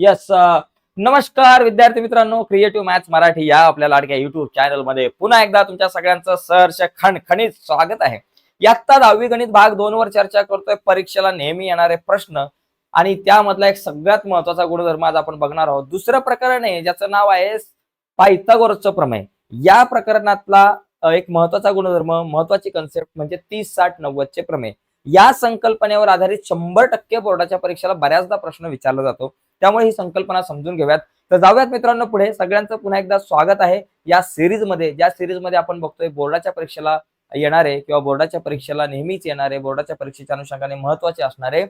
Yes नमस्कार विद्यार्थी मित्रांनो. क्रिएटिव्ह मॅथ्स मराठी या आपल्या लाडक्या युट्यूब चॅनलमध्ये पुन्हा एकदा तुमच्या सगळ्यांचं सहर्ष खणखणीत स्वागत आहे. यात्ता दहावी गणित भाग दोन वर चर्चा करतोय. परीक्षेला नेहमी येणारे प्रश्न आणि त्यामधला एक सगळ्यात महत्त्वाचा गुणधर्म आज आपण बघणार आहोत. दुसरं प्रकरण आहे ज्याचं नाव आहे पायथागोरसचं प्रमेय. या प्रकरणातला एक महत्त्वाचा गुणधर्म महत्वाची कन्सेप्ट म्हणजे तीस साठ नव्वदचे प्रमेय. या संकल्पनेवर आधारित शंभर टक्के बोर्डाच्या परीक्षेला बऱ्याचदा प्रश्न विचारला जातो. त्यामुळे ही संकल्पना समजून घेऊयात. तर जाऊयात मित्रांनो पुढे. सगळ्यांचं पुन्हा एकदा स्वागत आहे. या सिरीजमध्ये ज्या सिरीजमध्ये आपण बघतोय बोर्डाच्या परीक्षेला येणारे किंवा बोर्डाच्या परीक्षेला नेहमीच येणारे बोर्डाच्या परीक्षेच्या अनुषंगाने महत्त्वाचे असणारे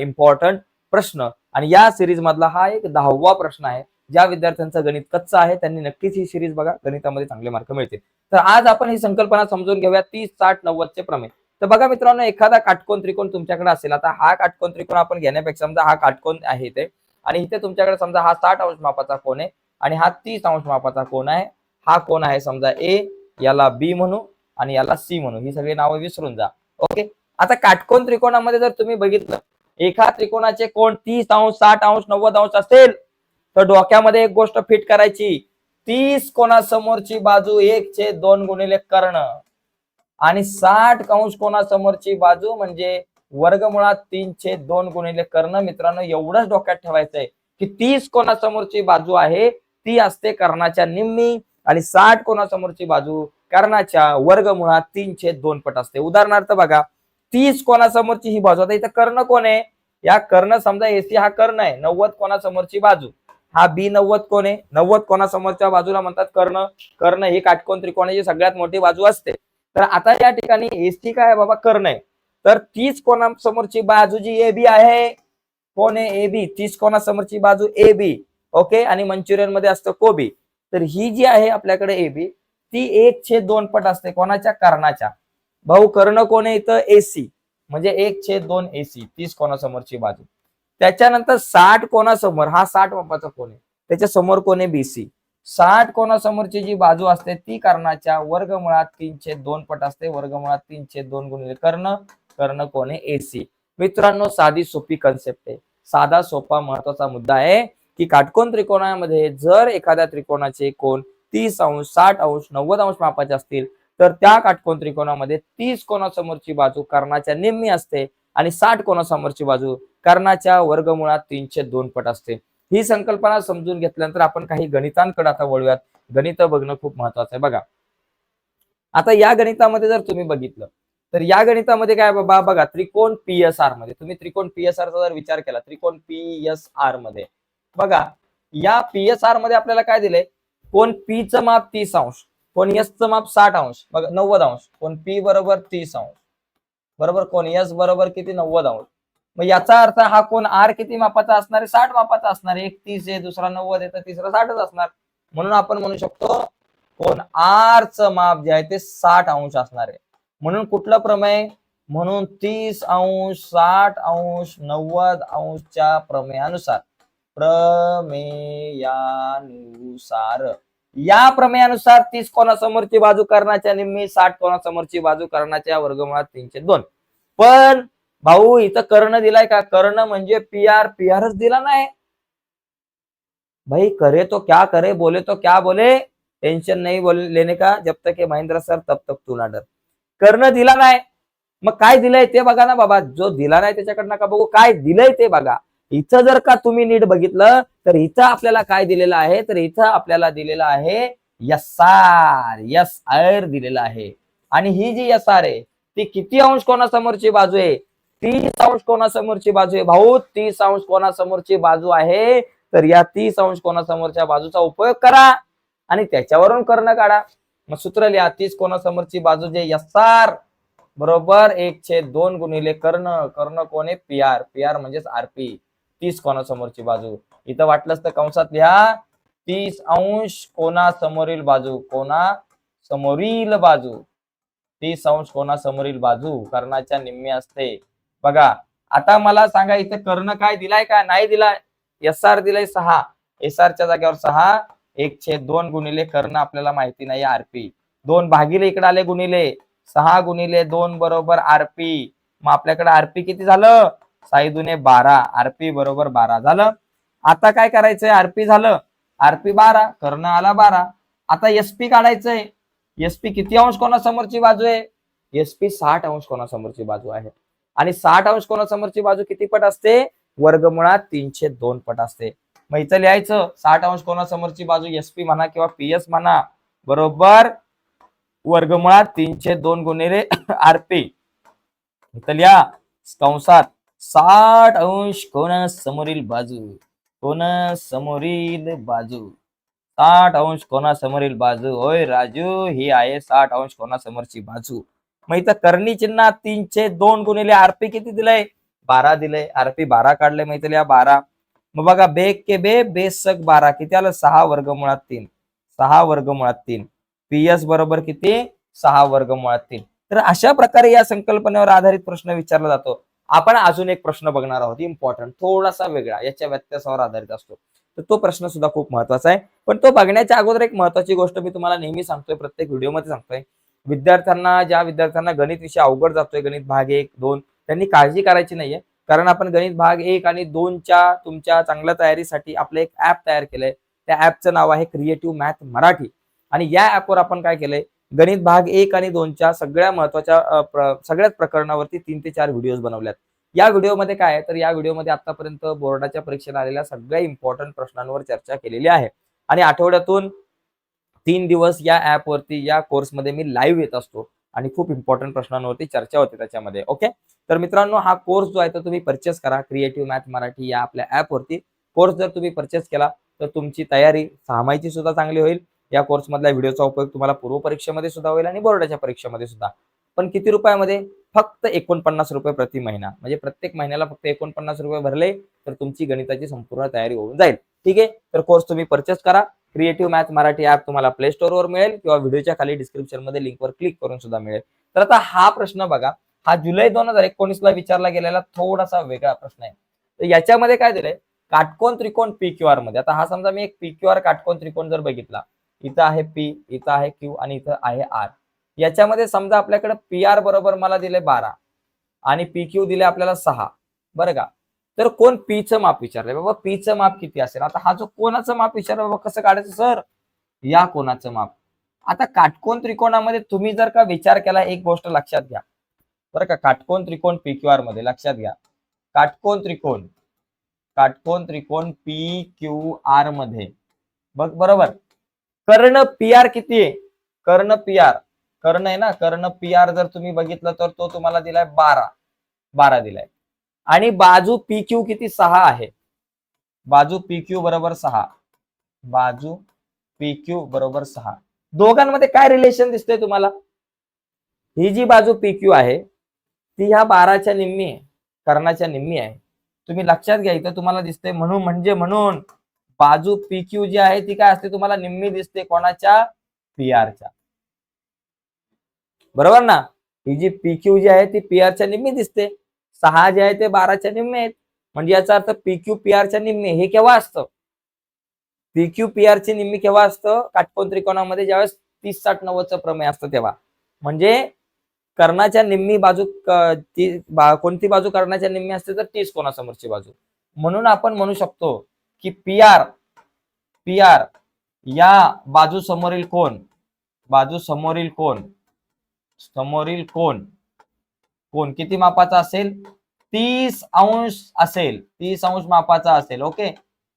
इम्पॉर्टंट प्रश्न. आणि या सिरीज मधला हा एक दहावा प्रश्न आहे. ज्या विद्यार्थ्यांचं गणित कच्चं आहे त्यांनी नक्कीच ही सिरीज बघा. गणितामध्ये चांगले मार्क मिळतील. तर आज आपण ही संकल्पना समजून घेऊया तीस साठ नव्वदचे प्रमेय. तर बघा मित्रांनो एखादा काटकोन त्रिकोण तुमच्याकडे असेल. आता हा काटकोन त्रिकोण आपण घेण्यापेक्षा समजा हा काटकोन आहे ते. आणि इथे तुमच्याकडे समजा हा साठ अंश मापाचा कोण आहे आणि हा तीस अंश मापाचा कोण आहे. हा कोण आहे समजा ए याला बी म्हणू आणि याला सी म्हणू. ही सगळी नावं विसरून जा. ओके? आता काटकोन त्रिकोणामध्ये जर तुम्ही बघितलं एका त्रिकोणाचे कोण तीस अंश साठ अंश नव्वद अंश असेल तर डोक्यामध्ये एक गोष्ट फिट करायची. तीस कोणासमोरची बाजू एक चे दोन गुणिले कर्ण. आणि साठ अंश कोणासमोरची बाजू म्हणजे वर्गमुळात तीनशे दोन गुणिले कर्ण. मित्रांनो एवढंच डोक्यात ठेवायचंय की तीस कोणासमोरची बाजू आहे ती असते कर्णाच्या निम्मी आणि साठ कोणासमोरची बाजू कर्णाच्या वर्गमुळात तीनशे दोन पट असते. उदाहरणार्थ बघा तीस कोणासमोरची ही बाजू. आता इथं कर्ण कोण आहे? या कर्ण समजा एसी हा कर्ण आहे नव्वद कोणासमोरची बाजू. हा बी नव्वद कोण आहे? नव्वद कोणासमोरच्या बाजूला म्हणतात कर्ण. कर्ण ही काटकोण त्रिकोणाची सगळ्यात मोठी बाजू असते. तर आता या ठिकाणी एसी काय आहे बाबा? कर्ण आहे. तर तीस कोणासमोरची बाजू जी ए बी आहे? कोण आहे ए बी तीस कोणासमोरची बाजू ए बी ओके आणि मंचुरियनमध्ये असतं कोबी. तर ही जी आहे आपल्याकडे ए बी ती एक छेद दोन पट असते. कोणाच्या? कर्णाच्या. भाऊ कर्ण कोण आहे इथं? एसी म्हणजे एक छेद दोन एसी तीस कोणासमोरची बाजू. त्याच्यानंतर साठ कोणासमोर? हा साठ बापाचा कोण आहे? त्याच्यासमोर कोण आहे? बीसी साठ कोणासमोरची जी बाजू असते ती कर्णाच्या. वर्गमुळात तीनशे दोन पट असते. वर्गमुळात तीनशे दोन गुणिले कर्ण. कर्ण कोण? आहे एसी मित्रांनो साधी सोपी कन्सेप्ट आहे. साधा सोपा महत्त्वाचा मुद्दा आहे की काटकोन त्रिकोणामध्ये जर एखाद्या त्रिकोणाचे कोण तीस अंश साठ अंश नव्वद अंश मापाचे असतील तर त्या काटकोन त्रिकोणामध्ये तीस कोणासमोरची बाजू कर्णाच्या निम्मी असते आणि साठ कोणासमोरची बाजू कर्णाच्या वर्गमुळात तीनशे दोन पट असते. ही संकल्पना समजून घेतल्यानंतर आपण काही गणितांकडे आता वळूयात. गणित बघणं खूप महत्वाचं आहे. बघा. आता या गणितामध्ये जर तुम्ही बघितलं तर या गणितामध्ये काय बाबा बघा त्रिकोण पी एस आरमध्ये तुम्ही त्रिकोण पी एस आरचा जर विचार केला त्रिकोण पी एस आरमध्ये बघा या पी एस आरमध्ये आपल्याला काय दिलंय? कोण पी च माप तीस अंश कोण एस च माप साठ अंश बघा नव्वद अंश कोण पी बरोबर तीस अंश बरोबर कोण एस बरोबर किती? नव्वद अंश. मग याचा अर्थ हा कोण आर किती मापाचा असणार आहे? साठ मापाचा असणार आहे. एक तीस आहे दुसरा नव्वद आहे तर तिसरा साठच असणार. म्हणून आपण म्हणू शकतो कोण आर च माप जे आहे ते साठ अंश असणार आहे. म्हणून कुठलं प्रमेय? म्हणून तीस अंश साठ अंश नव्वद अंशच्या प्रमेयानुसार. प्रमेयानुसार. या प्रमेयानुसार तीस कोणासमोरची बाजू करण्याच्या निम्मी साठ कोणासमोरची बाजू करण्याच्या वर्गमुळात तीनशे दोन. पण भाऊ इथं कर्ण दिलाय का? कर्ण म्हणजे पी आर पी आरच दिला नाही. भाई करे तो क्या करे बोले तो क्या बोले? टेंशन नहीं बोल लेने का? जब तक ये महेंद्र सर तब तक तू ना डर कर्ण दिला नाही. मग काय दिलंय ते बघा ना बाबा. जो दिला नाही त्याच्याकडनं का बघू. काय दिलंय ते बघा. इथं जर का तुम्ही नीट बघितलं तर इथं आपल्याला काय दिलेलं आहे? तर इथं आपल्याला दिलेलं आहे यसार. यस आर दिलेलं आहे. आणि ही जी यसार आहे ती किती अंश कोणासमोरची बाजू आहे? तीस अंश कोणासमोरची बाजू आहे? भाऊ तीस अंश कोणासमोरची बाजू आहे? तर या तीस अंश कोणासमोरच्या बाजूचा उपयोग करा आणि त्याच्यावरून कर्ण काढा. मग सूत्र लिहा तीस कोणासमोरची बाजू जे यसार बरोबर? एक दोन गुणिले कर्ण कर्ण कोण आहे? P R. पी आर म्हणजेच आरपी तीस कोणासमोरची बाजू. इथं वाटलंच तर कंसात लिहा. तीस अंश कोणासमोरील बाजू? कोणा समोरील बाजू? तीस अंश कोणासमोरील बाजू? कर्णाच्या निम्मी असते. बघा आता मला सांगा इथे कर्ण काय दिलाय का? नाही दिलाय. एस आर दिलाय सहा. एस च्या जागेवर सहा. एक छेद दोन गुणिले कर्ण आपल्याला माहिती नाही आरपी दोन भागिले इकडे आले गुणिले. सहा गुणिले दोन बरोबर आरपी मग आपल्याकडे आरपी किती झालं? साई दुने बारा. आरपी बरोबर बारा झालं. आता काय करायचंय? आरपी झालं. आरपी बारा कर्ण आला बारा. आता एसपी काढायचंय. एसपी किती अंश कोणासमोरची बाजू आहे? एसपी साठ अंश कोणासमोरची बाजू आहे. आणि साठ अंश कोणासमोरची बाजू किती पट असते? वर्गमुळात तीनशे दोन पट असते. मग इथं लिहायचं साठ अंश कोणासमोरची बाजू एसपी म्हणा किंवा पीएस म्हणा बरोबर? वर्गमुळात तीनशे दोन गुणिले आरपी इथं लिहा कंसात साठ अंश कोणा समोरील बाजू कोणा समोरील बाजू. साठ अंश कोणासमोरील बाजू होय राजू ही आहे साठ अंश कोणासमोरची बाजू. मग इथं करणी चिन्हात तीनशे दोन गुणिले आरपी किती दिलंय? बारा दिलंय. आरपी बारा काढले माहिती लिहा बारा. मग बघा बे के बे बेसक बारा किती आलं? सहा वर्गमुळात तीन. सहा वर्गमुळात तीन. पीएस बरोबर किती? सहा वर्गमुळात तीन. तर अशा प्रकारे या संकल्पनेवर आधारित प्रश्न विचारला जातो. आपण अजून एक प्रश्न बघणार आहोत. इम्पॉर्टंट थोडासा वेगळा. याच्या व्यत्यासावर आधारित असतो. तर तो प्रश्न सुद्धा खूप महत्त्वाचा आहे. पण तो बघण्याच्या अगोदर एक महत्वाची गोष्ट मी तुम्हाला नेहमी सांगतोय. प्रत्येक व्हिडिओमध्ये सांगतोय. विद्यार्थ्यांना ज्या विद्यार्थ्यांना गणित विषय अवघड जातोय गणित भाग एक दोन त्यांनी काळजी करायची नाहीये. कारण आपण गणित भाग एक आणि दोनच्या तुमच्या चांगल्या तयारीसाठी आपलं एक ऍप तयार केलंय. त्या ऍपचं नाव आहे क्रिएटिव्ह मॅथ मराठी. आणि या ऍपवर आपण काय केलंय? गणित भाग एक आणि दोनच्या सगळ्या महत्त्वाच्या सगळ्याच प्रकरणावरती तीन ते चार व्हिडिओज बनवल्यात. या व्हिडिओमध्ये काय आहे? तर या व्हिडिओमध्ये आतापर्यंत बोर्डाच्या परीक्षेला आलेल्या सगळ्या इम्पॉर्टंट प्रश्नांवर चर्चा केलेली आहे. आणि आठवड्यातून तीन दिवस या ऍपवरती या कोर्समध्ये मी लाईव्ह येत असतो. आणि खूप इम्पॉर्टंट प्रश्नांवरती चर्चा होते त्याच्यामध्ये ओके तर मित्रांनो हा कोर्स जो आहे तो तुम्ही परचेस करा क्रिएटिव्ह मॅथ मराठी या आपल्या ऍपवरती कोर्स जर तुम्ही परचेस केला तर तुमची तयारी सहामाहीची सुद्धा चांगली होईल. या कोर्समधल्या व्हिडिओचा उपयोग तुम्हाला पूर्व परीक्षेमध्ये सुद्धा होईल आणि बोर्डाच्या परीक्षेमध्ये सुद्धा. पण किती रुपयामध्ये? फक्त एकोणपन्नास रुपये प्रति महिना. म्हणजे प्रत्येक महिन्याला फक्त एकोणपन्नास रुपये भरले तर तुमची गणिताची संपूर्ण तयारी होऊन जाईल. ठीक आहे? तर कोर्स तुम्ही परचेस करा. क्रिएटिव्ह मॅथ मराठी ऍप तुम्हाला प्ले स्टोअरवर मिळेल किंवा व्हिडिओच्या खाली डिस्क्रिप्शनमध्ये लिंकवर क्लिक करून सुद्धा मिळेल. तर आता हा प्रश्न बघा. हा जुलै दोन हजार एकोणीस ला विचारला गेलेला थोडासा वेगळा प्रश्न आहे. तर याच्यामध्ये काय दिलंय? काटकोन त्रिकोण पी क्यू आरमध्ये. आता हा समजा मी एक पी क्यू आर काटकोन त्रिकोण जर बघितला इथं आहे पी इथं आहे क्यू आणि इथं आहे आर याच्यामध्ये समजा आपल्याकडे पी आर बरोबर मला दिले बारा आणि पी क्यू दिले आपल्याला सहा. बरं का? तर कोण पीचं माप विचारलंय बाबा पीचं माप किती असेल? आता हा जो कोणाचं माप विचारलं बाबा कसं काढायचं सर? या कोणाचं माप. आता काटकोन त्रिकोणामध्ये तुम्ही जर का विचार केला एक गोष्ट लक्षात घ्या. बरं का? काटकोन त्रिकोण पी क्यू आरमध्ये लक्षात घ्या. काटकोन त्रिकोण काटकोन त्रिकोण पी क्यू आरमध्ये. बघ बरोबर? कर्ण पी आर किती आहे? कर्ण पी आर कर्ण आहे ना? कर्ण पी आर जर तुम्ही बघितलं तर तो तुम्हाला दिलाय बारा. बारा दिलाय. आणि बाजू पी क्यू किती? सहा आहे. बाजू पी क्यू बरोबर सहा. बाजू पी क्यू बरोबर सहा. दोघांमध्ये काय रिलेशन दिसतंय तुम्हाला? ही जी बाजू पी क्यू आहे ती ह्या बाराच्या निम्मी आहे कर्णाच्या निम्मी आहे. तुम्ही लक्षात घ्या इथं तुम्हाला दिसतंय म्हणून म्हणजे म्हणून. बाजू पी क्यू जी आहे ती काय असते तुम्हाला? निम्मी दिसते कोणाच्या? पी आरच्या बरोबर ना? ही जी पी क्यू जी आहे ती पी आरच्या निम्मी दिसते. सहा जे आहे ते बाराच्या निम्मे आहेत. म्हणजे याचा अर्थ पीक्यू पी आरच्या निम्मे हे केव्हा असतं? पीक्यू पी आरचे निम्मी केव्हा असतं? काटकोन त्रिकोणामध्ये ज्यावेळेस तीस साठ नव्वदचं प्रमेय असतं तेव्हा. म्हणजे कर्णाच्या निम्मी बाजू ती बा- कोणती बाजू कर्णाच्या निम्मी असते तर तीस कोणासमोरची बाजू. म्हणून आपण म्हणू शकतो की पी आर पी आर या बाजू समोरील कोण? बाजू समोरील कोण? समोरील कोण? कोण किती मापाचा असेल? तीस अंश असेल. तीस अंश मापाचा असेल. ओके?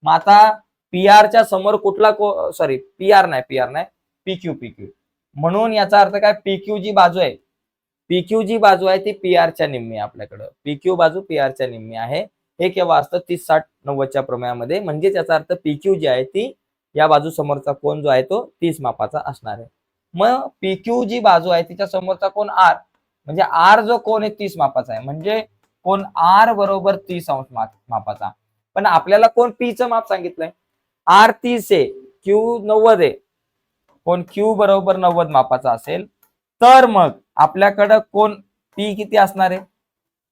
मग आता पी च्या समोर कुठला को सॉरी पी आर नाही पी आर नाही. पी क्यू पी क्यू म्हणून याचा अर्थ काय? पी क्यू जी बाजू आहे. पी क्यू जी बाजू आहे ती पी च्या निम्मी आपल्याकडं. पी क्यू बाजू पी च्या निम्मी आहे. हे केव्हा असतं? तीस साठ नव्वदच्या प्रमाणामध्ये म्हणजेच याचा अर्थ पी क्यू जी आहे ती या बाजू समोरचा कोण जो आहे तो तीस मापाचा असणार आहे. मग पी क्यू जी बाजू आहे तिच्या समोरचा कोण? आर म्हणजे आर जो कोण आहे तीस मापाचा आहे. म्हणजे कोण आर बरोबर तीस अंश मापाचा. पण आपल्याला कोण पी माप सांगितलंय? आर तीस आहे क्यू नव्वद आहे. कोण क्यू बरोबर नव्वद मापाचा असेल तर मग आपल्याकडं कोण पी किती असणार आहे?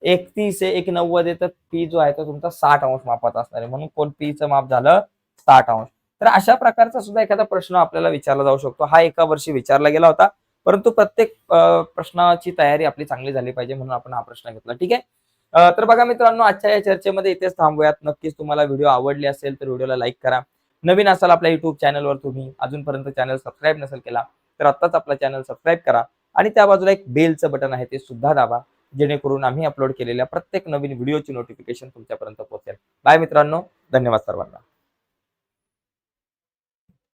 एकतीस आहे एक नव्वद आहे तर पी जो आहे तो तुमचा साठ अंश मापाचा असणार आहे. म्हणून कोण पीचं माप झालं साठ अंश. तर अशा प्रकारचा सुद्धा एखादा प्रश्न आपल्याला विचारला जाऊ शकतो. हा एका वर्षी विचारला गेला होता. परंतु प्रत्येक प्रश्नाची तयारी आपली चांगली झाली पाहिजे म्हणून आपण हा प्रश्न घेतला. ठीक आहे? तर बघा मित्रांनो आजच्या या चर्चेमध्ये इथेच थांबूयात. नक्कीच तुम्हाला व्हिडिओ आवडले असेल तर व्हिडिओला लाईक करा. नवीन असाल आपल्या युट्यूब चॅनलवर तुम्ही अजूनपर्यंत चॅनल सबस्क्राईब नसेल केला तर आत्ताच आपला चॅनल सबस्क्राईब करा आणि त्या बाजूला एक बेलचं बटन आहे ते सुद्धा दाबा जेणेकरून आम्ही अपलोड केलेल्या प्रत्येक नवीन व्हिडिओची नोटिफिकेशन तुमच्यापर्यंत पोहोचेल. बाय मित्रांनो. धन्यवाद सर्वांना.